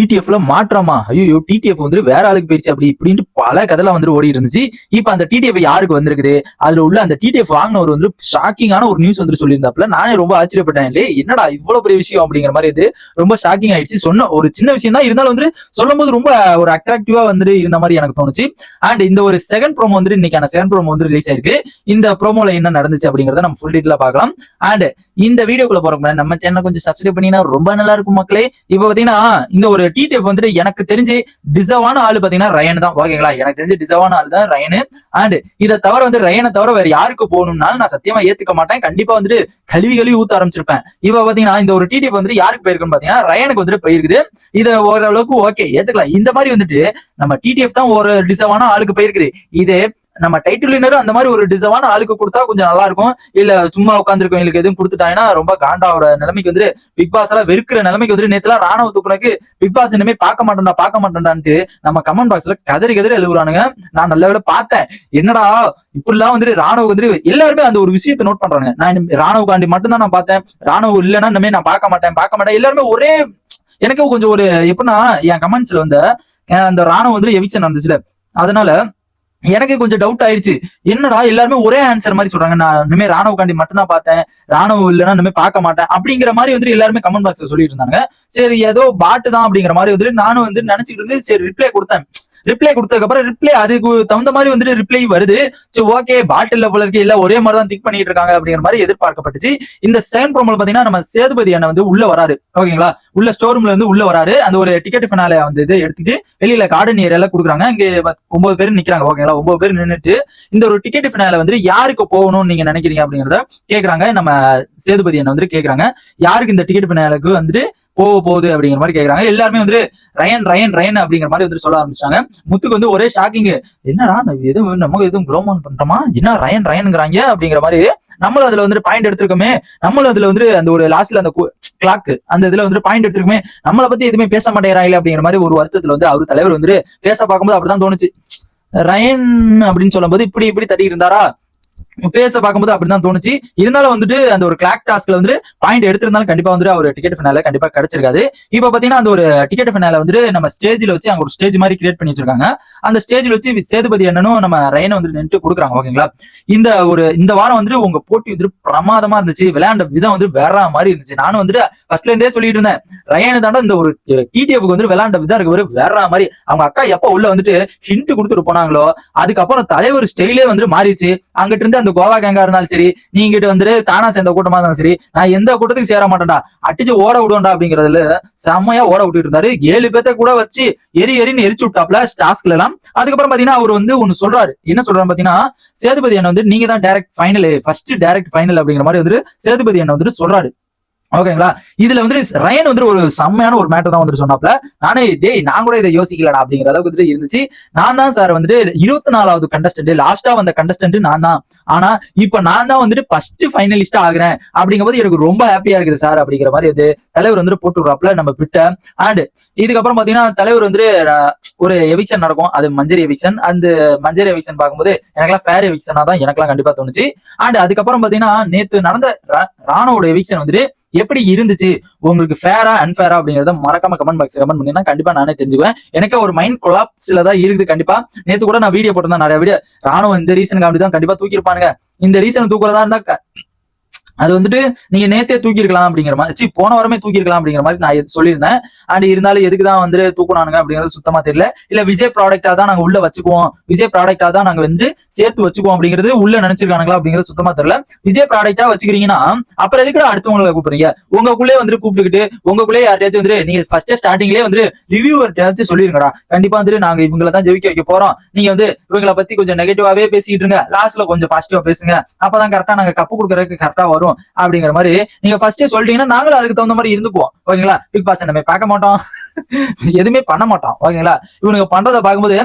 டிடிஎஃப்ல மாற்றமா? ஐயோ டிடிஎஃப் வந்து வேற ஆளுக்கு போயிருச்சு அப்படி இப்படின்ட்டு பல கதைலாம் வந்து ஓடி இருந்துச்சு. இப்ப அந்த டிடிஎஃப் யாருக்கு வந்திருக்குது? அதுல உள்ள அந்த டிடிஎஃப் வாங்கினவர் வந்து ஷாக்கிங்கான ஒரு நியூஸ் வந்து சொல்லியிருந்தாப்ல நானே ரொம்ப ஆச்சரியப்பட்டேன். இல்லையே என்னடா இவ்வளவு பெரிய விஷயம்? அப்படிங்கிற மாதிரி இது ரொம்ப ஷாக்கிங் ஆயிடுச்சு. சொன்ன ஒரு சின்ன விஷயம் தான் இருந்தாலும் வந்து சொல்லும் போது ரொம்ப ஒரு அட்ராக்டிவா வந்து இருந்த மாதிரி எனக்கு தோணுச்சு. அண்ட் இந்த ஒரு செகண்ட் ப்ரோமோ வந்து இன்னைக்கான செகண்ட் ப்ரோமோ வந்து ரிலீஸ் ஆயிருக்கு. இந்த ப்ரோமோல என்ன நடந்துச்சு அப்படிங்கறத நம்ம ஃபுல் டீட்டெயிலா பார்க்கலாம். அண்ட் இந்த வீடியோக்குள்ள போறோம் நம்ம சேனல் கொஞ்சம் சப்ஸ்கிரைப் பண்ணினா ரொம்ப நல்லா இருக்கும் மக்களே. இப்போ பாத்தீங்கன்னா இந்த ஒரு டிடிஎஃப் வந்துட்டு எனக்கு தெரிஞ்சு டிசர்வான ஆளு பாத்தீங்கன்னா ரயன் தான். ஓகேங்களா? எனக்கு தெரிஞ்சு டிசர்வான ஆள் தான் ரயனு அண்ட் இதை தவிர வந்து ரயனை தவிர வேற யாருக்கு போகணும்னாலும் நான் சத்தியமா ஏத்துக்க மாட்டேன். கண்டிப்பா வந்துட்டு கழுவி கழுவி ஊத்த ஆரம்பிச்சிருப்பேன். இப்ப பாத்தீங்கன்னா இந்த ஒரு டிடிஎஃப் வந்துட்டு யாருக்கு போயிருக்குன்னு பாத்தீங்கன்னா ரயனுக்கு வந்துட்டு போயிருக்குது. இதை ஓரளவுக்கு ஓகே ஏத்துக்கலாம். இந்த மாதிரி வந்துட்டு நம்ம டிடிஎஃப் தான் ஒரு டிசர்வான ஆளுக்கு போயிருக்குது. இதே நம்ம டைட்டில் வினரும் அந்த மாதிரி ஒரு டிசர்வான ஆளுக்கு கொடுத்தா கொஞ்சம் நல்லா இருக்கும். இல்ல சும்மா உட்காந்துருக்கவங்களுக்கு எதுவும் கொடுத்துட்டாங்கன்னா ரொம்ப காண்டாவோட நிலைமைக்கு வந்து பிக் பாஸ் எல்லாம் வெறுக்கிற நிலைமைக்கு வந்து நேத்துலாம் ராணுவ துப்புனக்கு பிக் பாஸ் இனிமே பார்க்க மாட்டேன்டா பார்க்க மாட்டேன்டான்ட்டு நம்ம கமெண்ட் பாக்ஸ்ல கதறி கதறி எழுதுறானுங்க நான் நல்ல வேலை பார்த்தேன். என்னடா இப்படிலாம் வந்துட்டு ராணுவ வந்துட்டு எல்லாருமே அந்த ஒரு விஷயத்தை நோட் பண்றாங்க நான் ராணுவ காண்டி மட்டும் தான் நான் பார்த்தேன். ராணுவ இல்லைன்னா இனிமே நான் பார்க்க மாட்டேன் பார்க்க மாட்டேன். எல்லாருமே ஒரே எனக்கு கொஞ்சம் ஒரு எப்படின்னா என் கமெண்ட்ஸ்ல வந்து அந்த ராணுவம் வந்து எவிக்ஷன் வந்துச்சுல அதனால எனக்கு கொஞ்சம் டவுட் ஆயிடுச்சு என்னடா எல்லாருமே ஒரே ஆன்சர் மாதிரி சொல்றாங்க. நான் இனிமே ராணுவ காண்டி மட்டும் தான் பார்த்தேன். ராணுவம் இல்லைன்னா இனிமே பார்க்க மாட்டேன். அப்படிங்கிற மாதிரி வந்து எல்லாருமே கமெண்ட் பாக்ஸ்ல சொல்லிட்டு இருந்தாங்க. சரி ஏதோ பாட்டு தான் அப்படிங்கிற மாதிரி வந்துட்டு நானும் வந்து நினைச்சிட்டு இருந்து சரி ரிப்ளை கொடுத்தேன். ரிப்ளை கொடுத்ததுக்கு அப்புறம் ரிப்ளை அதுக்கு தகுந்த மாதிரி வந்துட்டு ரிப்ளை வருது. சரி ஓகே பாட்டில் போல இருக்கு இல்ல ஒரே மாதிரி தான் திங்க் பண்ணிட்டு இருக்காங்க அப்படிங்கிற மாதிரி எதிர்பார்க்கப்பட்டுச்சு. இந்த செகண்ட் ப்ரோமோல பாத்தீங்கன்னா நம்ம சேதுபதி அண்ணன் வந்து உள்ள வராரு. ஓகேங்களா உள்ள ஸ்டோர் ரூம்ல இருந்து உள்ள வராரு. அந்த ஒரு டிக்கெட் பினால வந்து இது எடுத்துட்டு வெளியில கார்டன் ஏரியால கொடுக்குறாங்க. இங்க ஒன்பது பேர் நிக்கிறாங்க. ஓகேங்களா ஒன்பது பேர் நின்னுட்டு இந்த ஒரு டிக்கெட் பினால வந்து யாருக்கு போகணும்னு நீங்க நினைக்கிறீங்க அப்படிங்கறத கேக்குறாங்க. நம்ம சேதுபதி அண்ணன் வந்து கேக்குறாங்க. யாருக்கு இந்த டிக்கெட் ஃபினாலுக்கு வந்துட்டு போக போகுது அப்படிங்கிற மாதிரி கேட்கறாங்க எல்லாருமே வந்து ரயன் ரயன் ரயன் அப்படிங்கிற மாதிரி வந்து சொல்ல ஆரம்பிச்சாங்க முத்துக்கு வந்து ஒரே ஷாக்கிங் என்னடா நம்ம எதுவும் நமக்கு எதுவும் குளோமான் பண்றோமா? என்ன ரயன் ரயன்ங்கிறாங்க அப்படிங்கிற மாதிரி நம்மளும் அதுல வந்து பாயிண்ட் எடுத்திருக்கோமே. நம்மளும் அதுல வந்து அந்த ஒரு லாஸ்ட்ல அந்த கிளாக் அந்த இதுல வந்து பாயிண்ட் எடுத்திருக்கோமே. நம்மளை பத்தி எதுவுமே பேச மாட்டேங்கிறாங்களே அப்படிங்கிற மாதிரி ஒரு வருத்தத்துல வந்து அவர் தலைவர் வந்து பேச பார்க்கும்போது அப்படிதான் தோணுச்சு. ரயன் அப்படின்னு சொல்லும்போது இப்படி இப்படி தட்டி இருந்தாரா? பேச பார்க்கும்போது அப்படிதான் தோணுச்சு. இருந்தாலும் வந்துட்டு அந்த ஒரு கிளாக் டாஸ்க்ல வந்து பாயிண்ட் எடுத்திருந்தாலும் கண்டிப்பா வந்துட்டு அவர் டிக்கெட் ஃபினால கண்டிப்பா கிடைச்சிருக்காது. இப்ப பாத்தீங்கன்னா அந்த ஒரு டிக்கெட் ஃபினால வந்துட்டு நம்ம ஸ்டேஜ்ல வச்சு அங்க ஒரு ஸ்டேஜ் மாதிரி கிரியேட் பண்ணி வச்சிருக்காங்க. அந்த ஸ்டேஜ்ல வச்சு சேதுபதி அண்ணனும் நம்ம ரயனை வந்து நின்று கொடுக்குறாங்க ஓகேங்களா இந்த ஒரு இந்த வாரம் வந்துட்டு உங்க போட்டி வந்துட்டு பிரமாதமா இருந்துச்சு. விளையாண்ட விதம் வந்து வேற மாதிரி இருந்துச்சு. நானும் வந்துட்டு ஃபர்ஸ்ட்ல இருந்தே சொல்லிட்டு இருந்தேன். ரயனு தாண்ட இந்த ஒரு டிடிஎஃப்க்கு வந்து விளையாண்ட விதம் இருக்கு வேற மாதிரி. அவங்க அக்கா எப்ப உள்ள வந்துட்டு ஹிண்ட் கொடுத்துட்டு போனாங்களோ அதுக்கப்புறம் தலைவர் ஸ்டைலே வந்துட்டு மாறிடுச்சு. அங்கிட்டு இருந்து அந்த கோவா கேங்கா இருந்தாலும் சரி நீ இங்கிட்ட வந்துட்டு தானா சேர்ந்த கூட்டமா இருந்தாலும் சரி நான் எந்த கூட்டத்துக்கு சேர மாட்டேன்டா அடிச்சு ஓட விடுவேன்டா அப்படிங்கறதுல செம்மையா ஓட விட்டுட்டு இருந்தாரு. ஏழு பேர்த்த கூட வச்சு எரி எரின்னு எரிச்சு விட்டாப்ல டாஸ்க்ல எல்லாம். அதுக்கப்புறம் பாத்தீங்கன்னா அவர் வந்து ஒன்னு சொல்றாரு. என்ன சொல்றாரு பாத்தீங்கன்னா சேதுபதி என்ன வந்து நீங்க தான் direct final first direct final அப்படிங்கிற மாதிரி வந்துட்டு சேதுபதி என்ன வந்துட்டு சொல்றாரு. ஓகேங்களா இதுல வந்து ரயன் வந்து ஒரு செம்மையான ஒரு மேட்டர் தான் வந்துட்டு சொன்னாப்ல. நானே டேய் நான் கூட இதை யோசிக்கலடா அப்படிங்கிற அளவுக்கு வந்துட்டு இருந்துச்சு. நான் தான் சார் வந்துட்டு இருபத்தி நாலாவது கண்டஸ்டன்ட் லாஸ்டா வந்த கண்டஸ்டன்ட் நான் தான். ஆனா இப்ப நான் தான் வந்துட்டு ஃபர்ஸ்ட் ஃபைனலிஸ்டா ஆகுறேன். அப்படிங்கும்போது எனக்கு ரொம்ப ஹாப்பியா இருக்குது சார் அப்படிங்கிற மாதிரி வந்து தலைவர் வந்துட்டு போட்டு விடுறாப்ல நம்ம பிட்ட அண்ட் இதுக்கப்புறம் பாத்தீங்கன்னா தலைவர் வந்துட்டு ஒரு எவிக்ஷன் நடக்கும். அது மஞ்சரி எவிக்ஷன் அந்த மஞ்சரி எவிக்ஷன் பார்க்கும்போது எனக்கெல்லாம் ஃபேர் எவிக்ஷனா தான் எனக்கெல்லாம் கண்டிப்பா தோணுச்சு. அண்ட் அதுக்கப்புறம் பாத்தீங்கன்னா நேத்து நடந்த ரா- ராணுவோட எவிக்ஷன் வந்துட்டு எப்படி இருந்துச்சு? உங்களுக்கு ஃபேரா அன்ஃபேரா அப்படிங்கறத மறக்காம கமெண்ட் பாக்ஸ் கமெண்ட் பண்ணீங்கன்னா கண்டிப்பா நானே தெரிஞ்சுக்குவேன். எனக்கு ஒரு மைண்ட் கொலாப்ஸ்ல தான் இருக்குது கண்டிப்பா. நேத்து கூட நான் வீடியோ போட்டிருந்தேன் நிறைய வீடியோ ராணுவம் இந்த ரீசனுக்கு அப்படிதான் கண்டிப்பா தூக்கியிருப்பானுங்க. இந்த ரீசன் தூக்குறதா இருந்தா அது வந்துட்டு நீங்க நேத்தே தூக்கிருக்கலாம் அப்படிங்கிற மாதிரி. சி போன வாரமே தூக்கிருக்கலாம் அப்படிங்கிற மாதிரி நான் சொல்லியிருந்தேன். அண்ட் இருந்தாலும் எதுக்கு தான் வந்து தூக்குனானுங்க அப்படிங்கிறது சுத்தமா தெரியல. இல்ல விஜய் ப்ராடக்டா தான் நாங்க உள்ள வச்சுக்குவோம். விஜய் ப்ராடக்டா தான் நாங்க வந்து சேர்த்து வச்சுக்குவோம் அப்படிங்கிறது உள்ள நினைச்சிருக்கானுங்களா அப்படிங்கிறது சுத்தமா தெரியல. விஜய் ப்ராடக்டா வச்சுக்கிறீங்கன்னா அப்புறம் எதுக்கு அடுத்தவங்களை கூப்பிடுறீங்க? உங்களுக்குள்ளே வந்துட்டு கூப்பிட்டுக்கிட்டு உங்களுக்குள்ளே யார்ட்டையாச்சும் வந்து நீங்க ஃபர்ஸ்ட் ஸ்டார்டிங்லேயே வந்து ரிவ்யூவர் சொல்லிருங்கடா கண்டிப்பா வந்துட்டு நாங்க இவங்களை தான் ஜெயிக்க வைக்க போறோம். நீங்க வந்து இவங்களை பத்தி கொஞ்சம் நெகட்டிவாவே பேசிக்கிட்டு இருங்க. லாஸ்ட்ல கொஞ்சம் பாசிட்டிவா பேசுங்க. அப்பதான் கரெக்டா நாங்க கப்பு கொடுக்கறதுக்கு கரெக்டா வரும். அப்படிங்கிற மாதிரி நீங்க ஃபர்ஸ்டே சொல்லிட்டீங்கன்னா நாங்களும் அதுக்கு தகுந்த மாதிரி இருந்துக்குவோம். ஓகேங்களா? பிக் பாஸ் நம்ம பார்க்க மாட்டோம். எதுவுமே பண்ண மாட்டோம். ஓகேங்களா? இவனுக்கு பண்றதை பார்க்கும்போது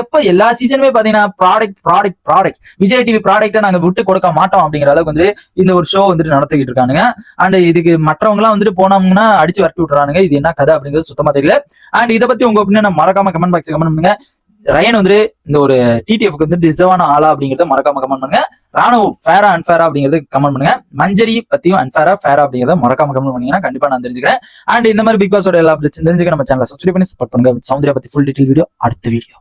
எப்ப எல்லா சீசனுமே பாத்தீங்கன்னா product product product Vijay TV ப்ராடக்ட்டை நாங்க விட்டு கொடுக்க மாட்டோம் அப்படிங்கிற அளவுக்கு வந்து இந்த ஒரு ஷோ வந்துட்டு நடத்திக்கிட்டு இருக்கானுங்க. அண்ட் இதுக்கு மற்றவங்க எல்லாம் வந்துட்டு போனோம்னா அடிச்சு வரட்டி விட்டுறானுங்க. இது என்ன கதை அப்படிங்கிறது சுத்தமா தெரியல. அண்ட் இதை பத்தி உங்க ஒப்பீனியன் மறக்காம கமெண்ட் பாக்ஸ் கமெண்ட் பண்ணுங்க. ரயன் வந்துட்டு இந்த ஒரு டிடிஎஃப்க்கு வந்து டிசர்வான ஆளா அப்படிங்கறத மறக்காம கமெண்ட் பண்ணுங்க. ராணுவ ஃபேரா அன்ஃபேரா அப்படிங்கிறது கமெண்ட் பண்ணுங்க. மஞ்சரி பத்தியும் அன்ஃபேரா ஃபேரா அப்படிங்கிறத மறக்காம கமெண்ட் பண்ணீங்கன்னா கண்டிப்பா நான் தெரிஞ்சுக்கிறேன். அண்ட் இந்த மாதிரி பிக் பாஸோட எல்லா பிரச்சனை தெரிஞ்சுக்க நம்ம சேனலை சப்ஸ்கிரைப் பண்ணி சப்போர்ட் பண்ணுங்க. சௌந்தர்யா பத்தி ஃபுல் டீடைல் வீடியோ அடுத்த வீடியோ